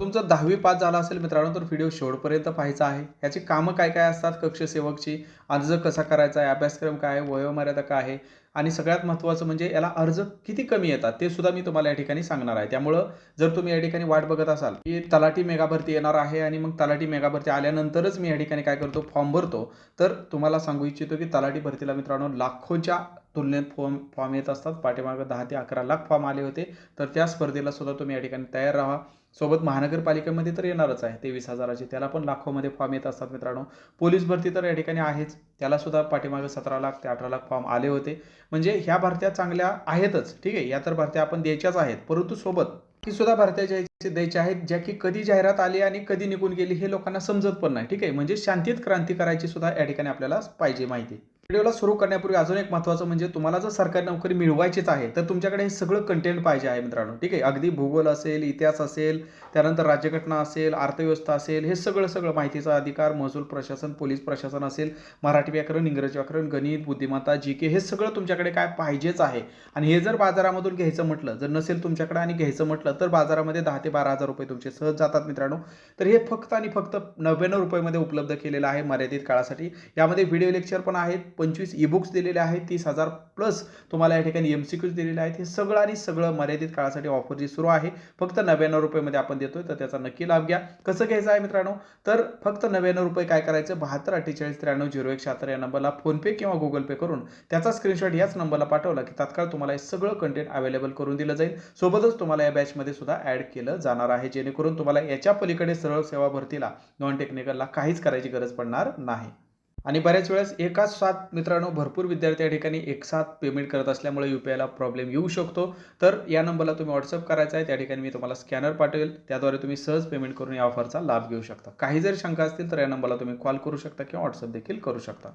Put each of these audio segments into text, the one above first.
तुमचं दहावी पास झाला असेल मित्रांनो तर व्हिडिओ शेवटपर्यंत पाहायचा आहे. याची कामं काय काय असतात? कक्षसेवकची अर्ज कसा करायचा आहे? अभ्यासक्रम काय आहे? वयोमर्यादा काय आहे? आणि सगळ्यात महत्त्वाचं म्हणजे याला अर्ज किती कमी येतात ते सुद्धा मी तुम्हाला या ठिकाणी सांगणार आहे. त्यामुळं जर तुम्ही या ठिकाणी वाट बघत असाल की तलाठी मेगा भरती येणार आहे आणि मग तलाठी मेगा भरती आल्यानंतरच मी या ठिकाणी काय करतो फॉर्म भरतो. तर तुम्हाला सांगू इच्छितो की तलाठी भरतीला मित्रांनो लाखोच्या तुलनेत फॉर्म फॉर्म येत असतात. पाठीमागं दहा ते अकरा लाख फॉर्म आले होते. तर त्या स्पर्धेला सुद्धा तुम्ही या ठिकाणी तयार राहा. सोबत महानगरपालिकेमध्ये तर येणारच आहे. तेवीस हजाराचे त्याला पण लाखोमध्ये फॉर्म येत असतात मित्रांनो. पोलीस भरती तर या ठिकाणी आहेच. त्याला सुद्धा पाठीमागे सतरा लाख ते अठरा लाख फॉर्म आले होते. म्हणजे ह्या भरत्या चांगल्या आहेतच. ठीक आहे या तर भरत्या आपण द्यायच्याच आहेत. परंतु सोबत ही सुद्धा भरत्या ज्या द्यायच्या आहेत ज्या की कधी जाहिरात आली आणि कधी निघून गेली हे लोकांना समजत पण नाही. ठीक आहे म्हणजे शांतीत क्रांती करायची सुद्धा या ठिकाणी आपल्याला पाहिजे माहिती. व्हिडिओला सुरू करण्यापूर्वी अजून एक महत्त्वाचं म्हणजे तुम्हाला जर सरकारी नोकरी मिळवायचीच आहे तर तुमच्याकडे हे सगळं कंटेंट पाहिजे आहे मित्रांनो. ठीक आहे? अगदी भूगोल असेल इतिहास असेल त्यानंतर राज्यघटना असेल अर्थव्यवस्था असेल हे सगळं सगळं माहितीचा अधिकार महसूल प्रशासन पोलीस प्रशासन असेल मराठी व्याकरण इंग्रजी व्याकरण गणित बुद्धिमत्ता जी के हे सगळं तुमच्याकडे काय पाहिजेच आहे. आणि हे जर बाजारामधून घ्यायचं म्हटलं जर नसेल तुमच्याकडे आणि घ्यायचं म्हटलं तर बाजारामध्ये दहा ते बारा हजार रुपये तुमचे सहज जातात मित्रांनो. तर हे फक्त आणि फक्त नव्याण्णव रुपयामध्ये उपलब्ध केलेलं आहे मर्यादित काळासाठी. यामध्ये व्हिडिओ लेक्चर पण आहेत पंचवीस ई बुक्स दिलेले आहेत तीस हजार प्लस तुम्हाला या ठिकाणी एम सी क्यूज दिलेले आहेत. हे सगळं आणि सगळं मर्यादित काळासाठी ऑफर जी सुरू आहे फक्त नव्याण्णव रुपयेमध्ये आपण देतोय तर त्याचा नक्की लाभ घ्या. कसं घ्यायचं आहे मित्रांनो? तर फक्त नव्याण्णव रुपये काय करायचं? बहात्तर अठ्ठेचाळीस त्र्याण्णव झिरो एक शहात्तर या नंबरला फोनपे किंवा गुगल पे करून त्याचा स्क्रीनशॉट याच नंबरला पाठवला की तात्काळ तुम्हाला हे सगळं कंटेंट अवेलेबल करून दिलं जाईल. सोबतच तुम्हाला या बॅचमध्ये सुद्धा ॲड केलं जाणार आहे जेणेकरून तुम्हाला याच्या पलीकडे सरळ सेवा भरतीला नॉन टेक्निकलला काहीच करायची गरज पडणार नाही. आणि बऱ्याच वेळेस एकाच साथ मित्रांनो भरपूर विद्यार्थी या ठिकाणी एक साथ पेमेंट करत असल्यामुळे यू पी आयला प्रॉब्लेम येऊ शकतो. तर या नंबरला तुम्ही व्हॉट्सअप करायचा आहे त्या ठिकाणी मी तुम्हाला स्कॅनर पाठवेल. त्याद्वारे तुम्ही सहज पेमेंट करून या ऑफरचा लाभ घेऊ शकता. काही जर शंका असतील तर या नंबरला तुम्ही कॉल करू शकता किंवा व्हॉट्सअप देखील करू शकता.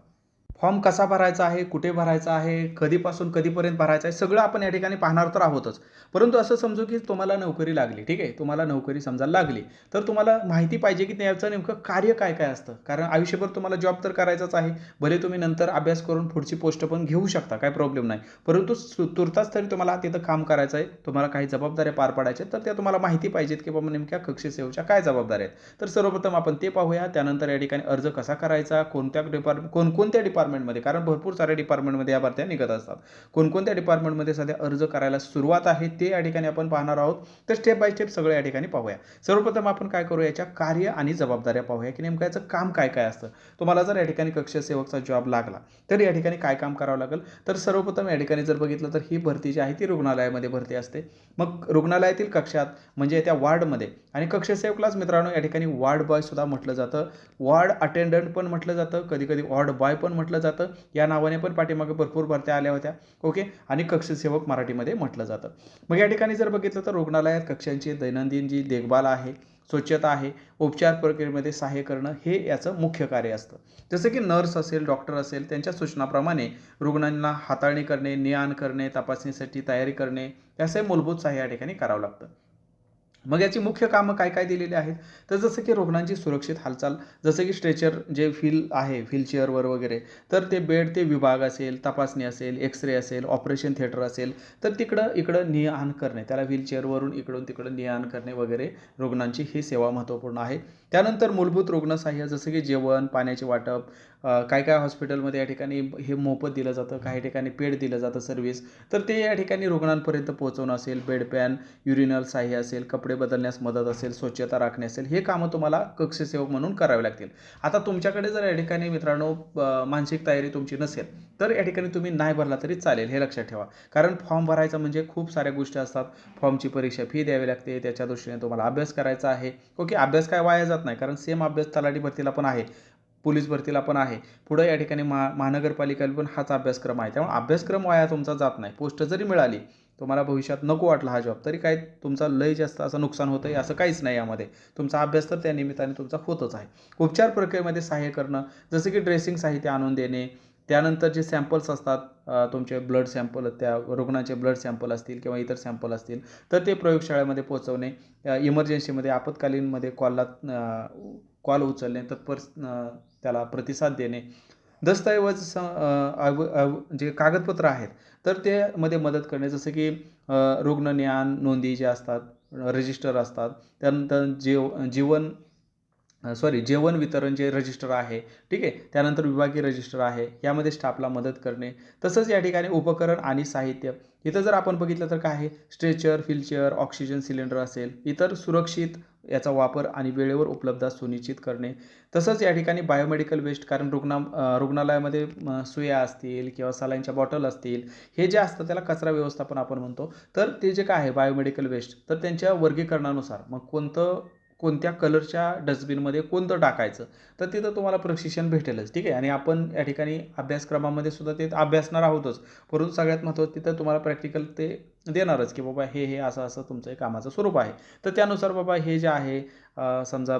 फॉर्म कसा भरायचा आहे कुठे भरायचा आहे कधीपासून कधीपर्यंत भरायचा आहे सगळं आपण या ठिकाणी पाहणार तर आहोतच. परंतु असं समजू की तुम्हाला नोकरी लागली ठीक आहे? तुम्हाला नोकरी समजा लागली तर तुम्हाला माहिती पाहिजे की त्याचं नेमकं कार्य काय काय असतं? कारण आयुष्यभर तुम्हाला जॉब तर करायचाच आहे भले तुम्ही नंतर अभ्यास करून पुढची पोस्ट पण घेऊ शकता काय प्रॉब्लेम नाही. परंतु सु- तुर्तास तरी तुम्हाला तिथं काम करायचं आहे तुम्हाला काही जबाबदाऱ्या पार पाडायच्या तर त्या तुम्हाला माहिती पाहिजेत की बाबा नेमक्या कक्षसेवेच्या काय जबाबदाऱ्या आहेत. तर सर्वप्रथम आपण ते पाहूया त्यानंतर या ठिकाणी अर्ज कसा करायचा कोणत्या डिपार्टमेंट कोणकोणत्या डिपार्टमेंटमध्ये कारण भरपूर साऱ्या डिपार्टमेंटमध्ये या भरत्या निघत असतात. कोणकोणत्या डिपार्टमेंटमध्ये सध्या अर्ज करायला सुरुवात आहे ते या ठिकाणी आपण पाहणार आहोत. तर स्टेप बाय स्टेप सगळं या ठिकाणी पाहूया. सर्वप्रथम आपण काय करू याच्या कार्य आणि जबाबदाऱ्या पाहूया की नेमकं याचं काम काय काय असतं. तुम्हाला जर या ठिकाणी कक्षसेवकचा जॉब लागला तर या ठिकाणी काय काम करावं लागेल? तर सर्वप्रथम या ठिकाणी जर बघितलं तर ही भरती जी आहे ती रुग्णालयामध्ये भरती असते. मग रुग्णालयातील कक्षात म्हणजे त्या वार्डमध्ये आणि कक्षसेवकलाच मित्रांनो या ठिकाणी वार्ड बॉयसुद्धा म्हटलं जातं. वार्ड अटेंडंट पण म्हटलं जातं. कधी कधी वॉर्ड बॉय पण म्हटलं जातं. या नावाने पण पाठीमागे भरपूर भरत्या आल्या होत्या. ओके आणि कक्षसेवक मराठीमध्ये म्हटलं जातं. मग या ठिकाणी जर बघितलं तर रुग्णालयात कक्षांची दैनंदिन जी देखभाल आहे स्वच्छता आहे उपचार प्रक्रियेमध्ये सहाय्य करणं हे याचं मुख्य कार्य असतं. जसं की नर्स असेल डॉक्टर असेल त्यांच्या सूचनाप्रमाणे रुग्णांना हाताळणी करणे ने आण करणे तपासणीसाठी तयारी करणे याचे मूलभूत सहाय्य या ठिकाणी करावं लागतं. मग याची मुख्य कामं काय काय दिलेली आहेत? तर जसं की रुग्णांची सुरक्षित हालचाल जसं की स्ट्रेचर जे व्हील आहे व्हीलचेअरवर वगैरे तर ते बेड ते विभाग असेल तपासणी असेल एक्सरे असेल ऑपरेशन थिएटर असेल तर तिकडं इकडं ने आण करणे त्याला व्हीलचेअरवरून इकडून तिकडं ने आण करणे वगैरे रुग्णांची ही सेवा महत्त्वपूर्ण आहे. त्यानंतर मूलभूत रुग्णसहाय्य जसं की जेवण पाण्याचे वाटप काय काय हॉस्पिटलमध्ये या ठिकाणी हे मोफत दिलं जातं काही ठिकाणी पेड दिलं जातं सर्व्हिस तर ते या ठिकाणी रुग्णांपर्यंत पोहोचवणं असेल बेड पॅन युरिनल सहाय्य असेल कपडे बदलण्यास मदत असेल स्वच्छता राखणे असेल हे कामं तुम्हाला कक्षसेवक म्हणून करावे लागतील. आता तुमच्याकडे जर या ठिकाणी मित्रांनो मानसिक तयारी तुमची नसेल तर या ठिकाणी तुम्ही नाही भरला तरी चालेल हे लक्षात ठेवा. कारण फॉर्म भरायचा म्हणजे खूप साऱ्या गोष्टी असतात. फॉर्मची परीक्षा फी द्यावी लागते त्याच्या दृष्टीने तुम्हाला अभ्यास करायचा आहे. ओके अभ्यास काय वाया जात नाही कारण सेम अभ्यास तलाठी भरतीला पण आहे. पोलीस भरतीला पण आहे. पुढं या ठिकाणी महा महानगरपालिकेला पण हाच अभ्यासक्रम आहे. त्यामुळे अभ्यासक्रम वाया तुमचा जात नाही. पोस्ट जरी मिळाली तुम्हाला भविष्यात नको वाटला हा जॉब तरी काय तुमचा लय जास्त असं नुकसान होतं आहे असं काहीच नाही यामध्ये. तुमचा अभ्यास तर त्या निमित्ताने तुमचा होतच आहे. उपचार प्रक्रियेमध्ये सहाय्य करणं जसं की ड्रेसिंग साहित्य आणून देणे त्यानंतर जे सॅम्पल्स असतात तुमचे ब्लड सॅम्पल त्या रुग्णाचे ब्लड सॅम्पल असतील किंवा इतर सॅम्पल असतील तर ते प्रयोगशाळेमध्ये पोहोचवणे इमर्जन्सीमध्ये आपत्कालीनमध्ये कॉलला कॉल उचलणे तत्पर त्याला प्रतिसाद देणे. दस्तऐवज स अव जे कागदपत्र आहेत तर ते मध्ये मदत करणे. जसं की रुग्णज्ञान रुग्ण ज्ञान नोंदी ज्या असतात रजिस्टर असतात त्यानंतर जेव जीवन सॉरी जेवण वितरण जे रजिस्टर आहे ठीक आहे त्यानंतर विभागीय रजिस्टर आहे यामध्ये स्टाफला मदत करणे. तसंच या ठिकाणी उपकरण आणि साहित्य. इथं जर आपण बघितलं तर काय आहे? स्ट्रेचर व्हीलचेअर ऑक्सिजन सिलेंडर असेल. इतर सुरक्षित याचा वापर आणि वेळेवर उपलब्धता सुनिश्चित करणे. तसंच या ठिकाणी बायोमेडिकल वेस्ट कारण रुग्णा रुग्णालयामध्ये सुया असतील किंवा सलाईनच्या बॉटल असतील हे जे असतं त्याला कचरा व्यवस्थापन आपण म्हणतो. तर ते जे काय आहे बायोमेडिकल वेस्ट तर त्यांच्या वर्गीकरणानुसार मग कोणतं कोणत्या कलरच्या डस्टबिनमध्ये कोणतं टाकायचं? तर तिथं तुम्हाला प्रशिक्षण भेटेलच ठीक आहे? आणि आपण या ठिकाणी अभ्यासक्रमामध्ये सुद्धा ते अभ्यासणार आहोतच. परंतु सगळ्यात महत्त्वाचं तिथं तुम्हाला प्रॅक्टिकल ते देणारच की बाबा हे हे असं असं तुमचं एक कामाचं स्वरूप आहे. तर त्यानुसार बाबा हे जे आहे समजा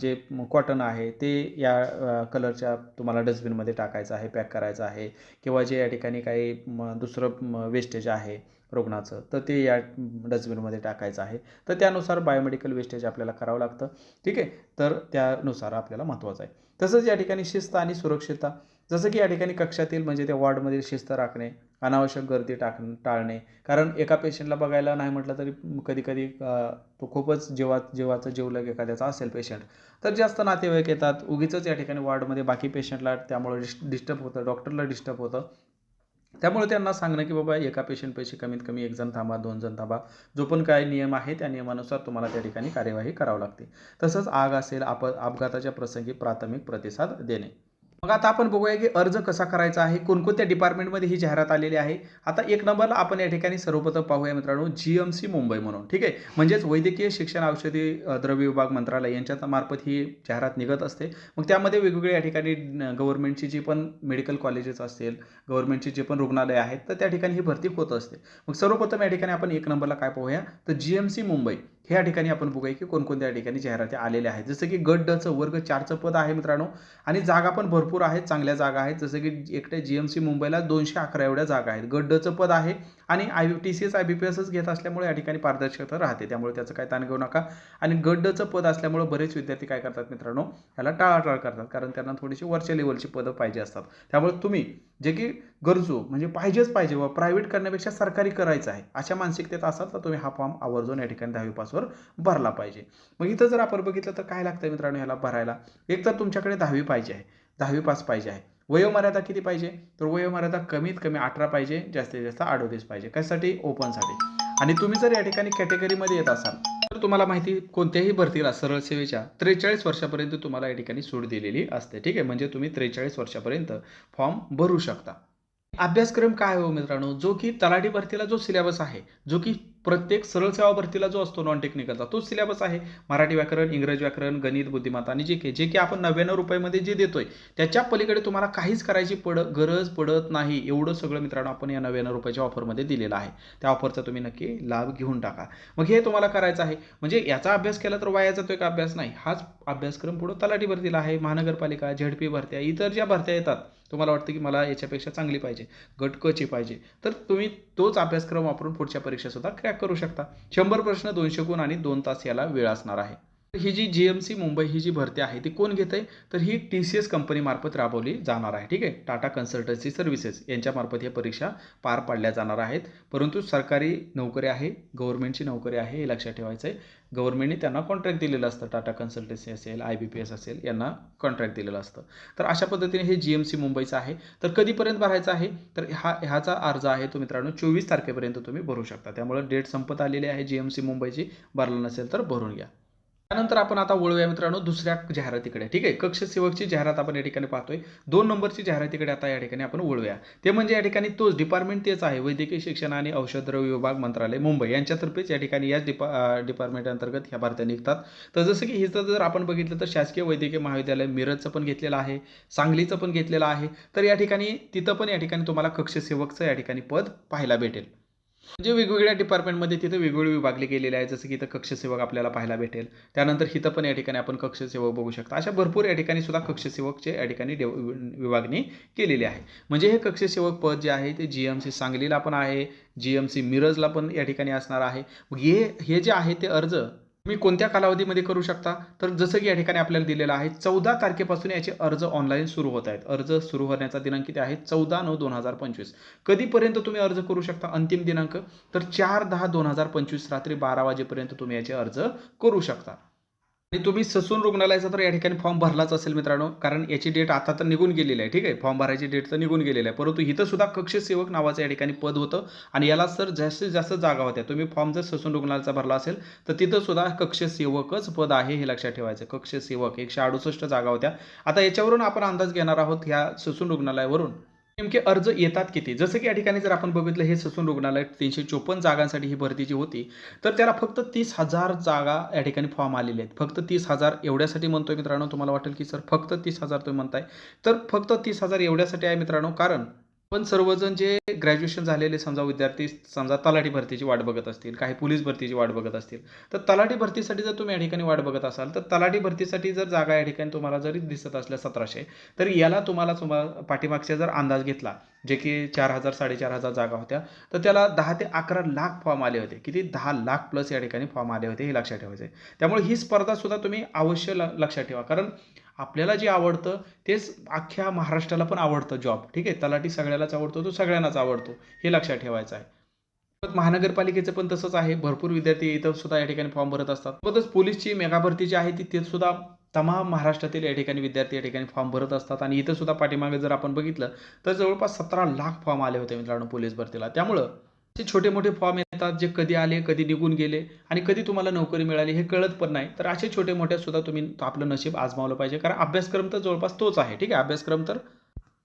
जे कॉटन आहे ते या कलरच्या तुम्हाला डस्टबिनमध्ये टाकायचं आहे पॅक करायचं आहे. किंवा जे या ठिकाणी काही म, दुसरं वेस्टेज आहे रुग्णाचं. तर ते या डस्टबिनमध्ये टाकायचं आहे. तर त्यानुसार बायोमेडिकल वेस्टेज आपल्याला करावं लागतं. ठीक आहे? तर त्यानुसार आपल्याला महत्त्वाचं आहे. तसंच या ठिकाणी शिस्त आणि सुरक्षितता. जसं की या ठिकाणी कक्षातील म्हणजे त्या वॉर्डमधील शिस्त राखणे अनावश्यक गर्दी टाक टाळणे. कारण एका पेशंटला बघायला नाही म्हटलं तरी कधी कधी तो खूपच जीवा जीवाचं जीवलग एखाद्याचा असेल पेशंट तर जास्त नातेवाईक येतात. उगीच या ठिकाणी वॉर्डमध्ये बाकी पेशंटला त्यामुळे डिस डिस्टर्ब होतं. डॉक्टरला डिस्टर्ब होतं. त्यामुळे त्यांना सांगणं की बाबा एका पेशंटपेक्षा कमीत कमी एक जण थांबा दोन जण थांबा. जो पण काय नियम आहे त्या नियमानुसार तुम्हाला त्या ठिकाणी कार्यवाही करावी लागते. तसंच आग असेल आप अपघाताच्या प्रसंगी प्राथमिक प्रतिसाद देणे. मग आता आपण बघूया की अर्ज कसा करायचा आहे कोणकोणत्या डिपार्टमेंटमध्ये ही जाहिरात आलेली आहे. आता एक नंबरला आपण या ठिकाणी सर्वप्रथम पाहूया मित्रांनो जी एम सी मुंबई म्हणून ठीक आहे? म्हणजेच वैद्यकीय शिक्षण औषधी द्रव्य विभाग मंत्रालय यांच्या मार्फत ही जाहिरात निघत असते. मग त्यामध्ये वेगवेगळ्या या ठिकाणी गव्हर्नमेंटची जी पण मेडिकल कॉलेजेस असतील गव्हर्नमेंटची जे पण रुग्णालय आहेत तर त्या ठिकाणी ही भरती होत असते. मग सर्वप्रथम या ठिकाणी आपण एक नंबरला काय पाहूया? तर जी एम सी मुंबई. हे या ठिकाणी आपण बघूया की कोणकोणत्या ठिकाणी जाहिराती आलेल्या आहेत. जसं की गट डचं वर्ग चारचं पद आहे मित्रांनो. आणि जागा पण भरपूर आहेत चांगल्या जागा आहेत. जसं की एकट्या जी एम सी मुंबईला दोनशे अकरा एवढ्या जागा आहेत. गट डचं पद आहे आणि I T C S I B P such घेत असल्यामुळे या ठिकाणी पारदर्शकता राहते. त्यामुळे त्याचं काय ताण घेऊ नका. आणि गट डचं पद असल्यामुळे बरेच विद्यार्थी काय करतात मित्रांनो ह्याला टाळाटाळ करतात. कारण त्यांना थोडीशी वरच्या लेवलची पदं पाहिजे असतात. त्यामुळे तुम्ही जे की गरजू म्हणजे पाहिजेच पाहिजे व प्रायव्हेट करण्यापेक्षा सरकारी करायचं आहे. अशा मानसिकतेत असाल तर तुम्ही हा फॉर्म आवर्जून या ठिकाणी दहावी पासवर भरला पाहिजे. मग इथं जर आपण बघितलं तर काय लागतं मित्रांनो ह्याला भरायला? एक तर तुमच्याकडे दहावी पाहिजे आहे. दहावी पास पाहिजे आहे. वयोमर्यादा किती पाहिजे? तर वयोमर्यादा कमीत कमी अठरा पाहिजे जास्तीत जास्त अडोतीस पाहिजे. कशासाठी? ओपनसाठी आणि तुम्ही जर या ठिकाणी कॅटेगरीमध्ये येत असाल तर तुम्हाला माहिती कोणत्याही भरतीला सरळ सेवेच्या त्रेचाळीस वर्षापर्यंत तुम्हाला या ठिकाणी सूट दिलेली असते. ठीक आहे? म्हणजे तुम्ही त्रेचाळीस वर्षापर्यंत फॉर्म भरू शकता. अभ्यासक्रम काय हो मित्रांनो? जो की तलाठी भरतीला जो सिलेबस आहे जो की प्रत्येक सरळ सेवा भरतीला जो असतो नॉन टेक्निकलचा तोच सिलेबस आहे. मराठी व्याकरण इंग्रजी व्याकरण गणित बुद्धिमत्ता आणि जे के जे की आपण नव्याण्णव रुपयामध्ये जे देतोय त्याच्या पलीकडे तुम्हाला काहीच करायची पड गरज पडत नाही. एवढं सगळं मित्रांनो आपण या नव्याण्णव रुपयाच्या ऑफरमध्ये दिलेलं आहे. त्या ऑफरचा तुम्ही नक्की लाभ घेऊन टाका. मग हे तुम्हाला करायचं आहे. म्हणजे याचा अभ्यास केला तर वाया जातो एक अभ्यास? नाही. हाच अभ्यासक्रम पुढं तलाठी भरतीला आहे. महानगरपालिका झेडपी भरत्या इतर ज्या भरत्या येतात तुम्हाला वाटतं की मला याच्यापेक्षा चांगली पाहिजे गटकची पाहिजे तर तुम्ही तोच अभ्यासक्रम वापरून पुढच्या परीक्षासुद्धा क्रॅक करू शकता. शंभर प्रश्न दोनशे गुण आणि दोन तास याला वेळ असणार आहे. ही जी जी एम सी मुंबई ही जी भरती आहे ती कोण घेत आहे तर ही टी सी एस कंपनीमार्फत राबवली जाणार आहे. ठीक आहे? टाटा कन्सल्टन्सी सर्व्हिसेस यांच्यामार्फत या परीक्षा पार पाडल्या जाणार आहेत. परंतु सरकारी नोकरी आहे गव्हर्नमेंटची नोकरी आहे हे लक्षात ठेवायचं आहे गव्हर्नमेंटने त्यांना कॉन्ट्रॅक्ट दिलेलं असतं. टाटा कन्सल्टन्सी असेल आय बी पी एस असेल यांना कॉन्ट्रॅक्ट दिलेलं असतं. तर अशा पद्धतीने हे जी एम सी मुंबईचं आहे. तर कधीपर्यंत भरायचं आहे? तर हा ह्याचा अर्ज आहे तो मित्रांनो चोवीस तारखेपर्यंत तुम्ही भरू शकता. त्यामुळे डेट संपत आलेली आहे जी एम सी मुंबईची. भरलं नसेल तर भरून घ्या. त्यानंतर आपण आता वळूया मित्रांनो दुसऱ्या जाहिरातीकडे ठीक आहे? कक्ष सेवकची जाहिरात आपण या ठिकाणी पाहतोय. दोन नंबरची जाहिरातीकडे आता या ठिकाणी आपण वळूया. ते म्हणजे या ठिकाणी तोच डिपार्टमेंट तेच आहे. वैद्यकीय शिक्षण आणि औषधद्रव्य विभाग मंत्रालय मुंबई. यांच्यातर्फेच या ठिकाणी याच डिपा डिपार्टमेंट अंतर्गत ह्या भारत्या निघतात. तर जसं की हिचं जर आपण बघितलं तर शासकीय वैद्यकीय महाविद्यालय मिरजचं पण घेतलेलं आहे सांगलीचं पण घेतलेलं आहे. तर या ठिकाणी तिथं पण या ठिकाणी तुम्हाला कक्ष सेवकचं या ठिकाणी पद पाहायला भेटेल. म्हणजे वेगवेगळ्या डिपार्टमेंटमध्ये तिथे वेगवेगळे विभागले गेलेले आहे जसं की इथं कक्षसेवक आपल्याला पाहायला भेटेल. त्यानंतर इथं पण या ठिकाणी आपण कक्षसेवक बघू शकता. अशा भरपूर या ठिकाणी सुद्धा कक्षसेवकचे या ठिकाणी डेव विभागणी केलेली आहे. म्हणजे हे कक्षसेवक पद जे आहे ते जी एम सी सांगलीला पण आहे जी एम सी मिरजला पण या ठिकाणी असणार आहे. मग हे हे जे आहे ते अर्ज तुम्ही कोणत्या कालावधीमध्ये करू शकता? तर जसं की या ठिकाणी आपल्याला दिलेलं आहे चौदा तारखेपासून याचे अर्ज ऑनलाईन सुरू होत आहेत. अर्ज सुरू होण्याचा दिनांक किती आहे चौदा नऊ दोन हजार पंचवीस. कधीपर्यंत तुम्ही अर्ज करू शकता? अंतिम दिनांक? तर चार दहा दोन हजार पंचवीस रात्री बारा वाजेपर्यंत तुम्ही याचे अर्ज करू शकता. आणि तुम्ही ससून रुग्णालयाचा तर या ठिकाणी फॉर्म भरलाच असेल मित्रांनो. कारण याची डेट आता तर निघून गेलेली आहे ठीक आहे? फॉर्म भरायची डेट तर निघून गेलेली आहे. परंतु इथं सुद्धा कक्ष सेवक नावाचं या ठिकाणी पद होतं आणि याला सर जास्तीत जास्त जागा होत्या. तुम्ही फॉर्म जर ससून रुग्णालयाचा भरला असेल तर तिथं सुद्धा कक्ष सेवकच पद आहे हे लक्षात ठेवायचं. कक्ष सेवक एकशे अडुसष्ट जागा होत्या. आता याच्यावरून आपण अंदाज घेणार आहोत ह्या ससून रुग्णालयावरून. नेमके अर्ज येतात किती? जसं की या ठिकाणी जर आपण बघितलं हे ससून रुग्णालय तीनशे चोपन्न जागांसाठी ही भरतीची होती. तर त्याला फक्त तीस हजार जागा या ठिकाणी फॉर्म आलेले आहेत. फक्त तीस हजार एवढ्यासाठी म्हणतोय मित्रांनो तुम्हाला वाटेल की सर फक्त तीस हजार तुम्ही म्हणताय. तर फक्त तीस हजार एवढ्यासाठी आहे मित्रांनो कारण पण सर्वजण जे ग्रॅज्युएशन झालेले समजा विद्यार्थी समजा तलाठी भरतीची वाट बघत असतील काही पोलीस भरतीची वाट बघत असतील तर तलाठी भरतीसाठी जर तुम्ही या ठिकाणी वाट बघत असाल तर तलाठी भरतीसाठी जर जागा या ठिकाणी तुम्हाला जरी दिसत असल्या सतराशे तर याला तुम्हाला तुम्हाला पाठीमागचा जर अंदाज घेतला जे की चार हजार साडेचार हजार जागा होत्या तर त्याला दहा ते अकरा लाख फॉर्म आले होते. किती? दहा लाख प्लस या ठिकाणी फॉर्म आले होते हे लक्षात ठेवायचे. त्यामुळे ही स्पर्धासुद्धा तुम्ही अवश्य ल लक्षात ठेवा. कारण आपल्याला जे आवडतं तेच अख्ख्या महाराष्ट्राला पण आवडतं जॉब ठीक आहे? तलाठी सगळ्यालाच आवडतो तो सगळ्यांनाच आवडतो. हे लक्षात ठेवायचं आहे. महानगरपालिकेचं पण तसंच आहे. भरपूर विद्यार्थी इथं सुद्धा या ठिकाणी फॉर्म भरत असतात. सोबतच पोलीसची मेगाभरती जी आहे ती ते सुद्धा तमाम महाराष्ट्रातील या ठिकाणी विद्यार्थी या ठिकाणी फॉर्म भरत असतात. आणि इथं सुद्धा पाठीमागे जर आपण बघितलं तर जवळपास सतरा लाख फॉर्म आले होते मित्रांनो पोलीस भरतीला. त्यामुळं असे छोटे मोठे फॉर्म येतात जे कधी आले कधी निघून गेले आणि कधी तुम्हाला नोकरी मिळाली हे कळत पण नाही. तर असे छोटे मोठे सुद्धा तुम्ही आपलं नशीब आजमावलं पाहिजे. कारण अभ्यासक्रम तर जवळपास तोच आहे ठीक आहे? अभ्यासक्रम तर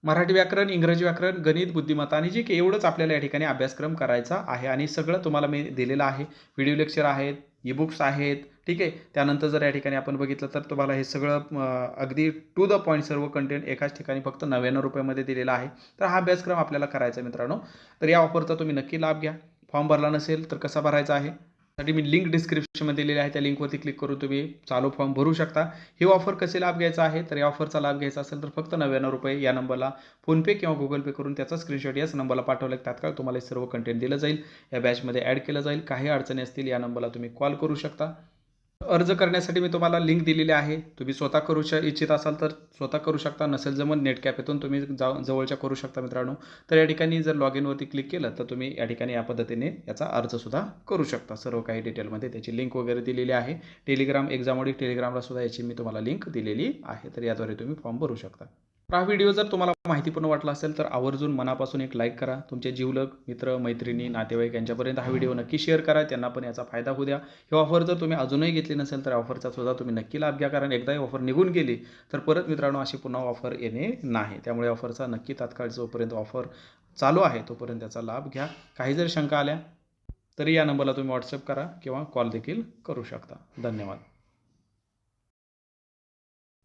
मराठी व्याकरण इंग्रजी व्याकरण गणित बुद्धिमत्ता आणि जे की एवढंच आपल्याला या ठिकाणी अभ्यासक्रम करायचा आहे आणि सगळं तुम्हाला मी दिलेलं आहे. व्हिडिओ लेक्चर आहेत ई बुक्स आहेत ठीक आहे. त्यानंतर जर या ठिकाणी आपण बघितलं तर तुम्हाला हे सगळं अगदी टू द पॉईंट सर्व कंटेंट एकाच ठिकाणी फक्त नव्याण्णव रुपयामध्ये दिलेला आहे. तर हा अभ्यासक्रम आपल्याला करायचा आहे मित्रांनो. तर या ऑफरचा तुम्ही नक्की लाभ घ्या. फॉर्म भरला नसेल तर कसा भरायचा आहे? साठी मी लिंक डिस्क्रिप्शनमध्ये दिलेली आहे. त्या लिंकवरती क्लिक करून तुम्ही चालू फॉर्म भरू शकता. ही ऑफर कसे लाभ घ्यायचा आहे? तर या ऑफरचा लाभ घ्यायचा असेल तर फक्त नव्याण्णव रुपये या नंबरला फोनपे किंवा गुगल पे करून त्याचा स्क्रीनशॉट याच नंबरला पाठवलं. तात्काळ तुम्हाला हे सर्व कंटेंट दिलं जाईल. या बॅचमध्ये ॲड केलं जाईल. काही अडचणी असतील या नंबरला तुम्ही कॉल करू शकता. अर्ज करण्यासाठी मी तुम्हाला लिंक दिलेली आहे. तुम्ही स्वतः करू श इच्छित असाल तर स्वतः करू शकता. नसेल जमत नेट कॅफेतून तुम्ही जा जवळच्या करू शकता मित्रांनो. तर या ठिकाणी जर लॉग इनवरती क्लिक केलं तर तुम्ही या ठिकाणी या पद्धतीने याचा अर्जसुद्धा करू शकता. सर्व काही डिटेलमध्ये त्याची लिंक वगैरे दिलेली आहे. टेलिग्राम एक्झामोडिक टेलिग्रामला सुद्धा याची मी तुम्हाला लिंक दिलेली आहे. तर याद्वारे तुम्ही फॉर्म भरू शकता. हा व्हिडिओ जर तुम्हाला माहितीपूर्ण वाटला असेल तर आवर्जून मनापासून एक लाईक करा. तुमचे जीवलग मित्र मैत्रिणी नातेवाईक यांच्यापर्यंत हा व्हिडिओ नक्की शेअर करा. त्यांना पण याचा फायदा होऊ द्या. ही ऑफर जर तुम्ही अजूनही घेतली नसेल तर ऑफरचा सुद्धा तुम्ही नक्की लाभ घ्या. कारण एकदा ही ऑफर निघून गेली तर परत मित्रांनो अशी पुन्हा ऑफर येणे नाही. त्यामुळे ऑफरचा नक्की तात्काळ जोपर्यंत ऑफर चालू आहे तोपर्यंत त्याचा लाभ घ्या. काही जर शंका आल्या तरी या नंबरला तुम्ही व्हॉट्सअप करा किंवा कॉल देखील करू शकता. धन्यवाद.